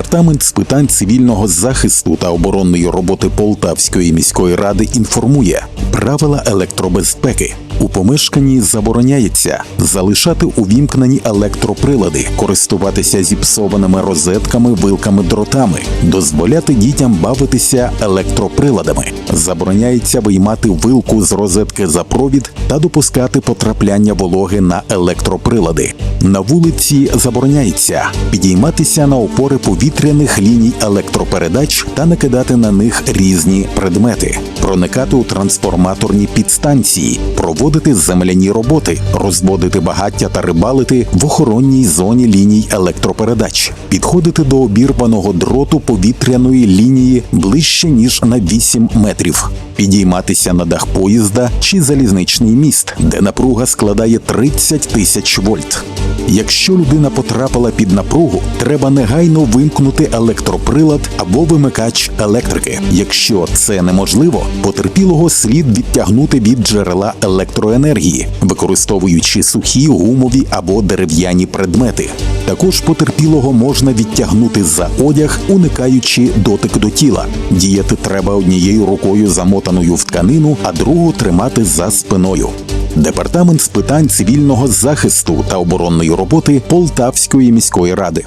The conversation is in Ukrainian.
Департамент з питань цивільного захисту та оборонної роботи Полтавської міської ради інформує правила електробезпеки. У помешканні забороняється залишати увімкнені електроприлади, користуватися зіпсованими розетками, вилками, дротами, дозволяти дітям бавитися електроприладами. Забороняється виймати вилку з розетки за провід та допускати потрапляння вологи на електроприлади. На вулиці забороняється підійматися на опори повітряних ліній електропередач та накидати на них різні предмети, проникати у трансформаторні підстанції, проводити земляні роботи, розводити багаття та рибалити в охоронній зоні ліній електропередач, підходити до обірваного дроту повітряної лінії ближче ніж на 8 метрів, підійматися на дах поїзда чи залізничний міст, де напруга складає 30 тисяч вольт. Якщо людина потрапила під напругу, треба негайно вимкнути електроприлад або вимикач електрики. Якщо це неможливо, потерпілого слід відтягнути від джерела електроенергії, використовуючи сухі, гумові або дерев'яні предмети. Також потерпілого можна відтягнути за одяг, уникаючи дотик до тіла. Діяти треба однією рукою замотаною в тканину, а другу тримати за спиною. Департамент з питань цивільного захисту та оборонної роботи Полтавської міської ради.